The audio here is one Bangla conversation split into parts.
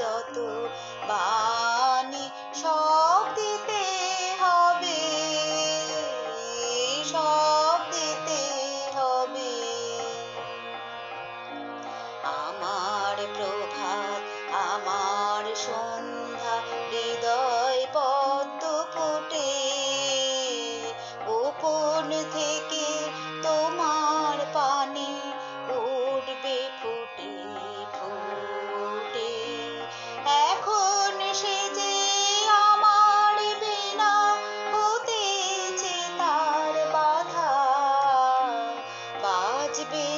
যত বাণী সব দিতে হবে সব দিতে হবে। আমার প্রভাত আমার সন্ধ্যা হৃদয়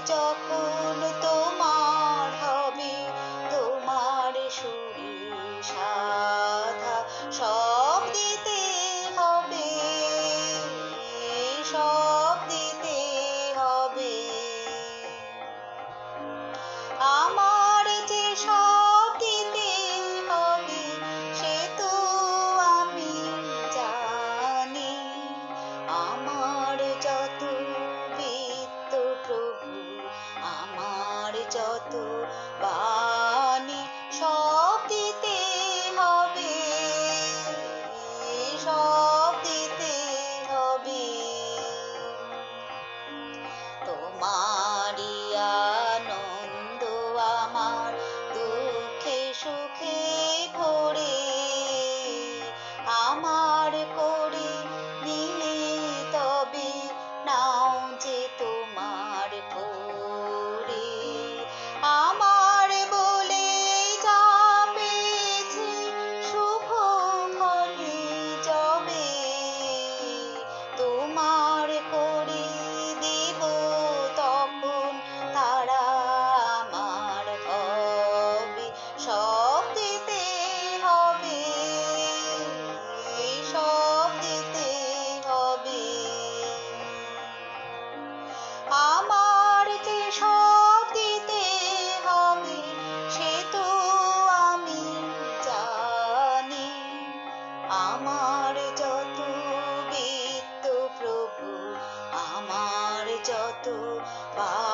যখন তো todo. যত বা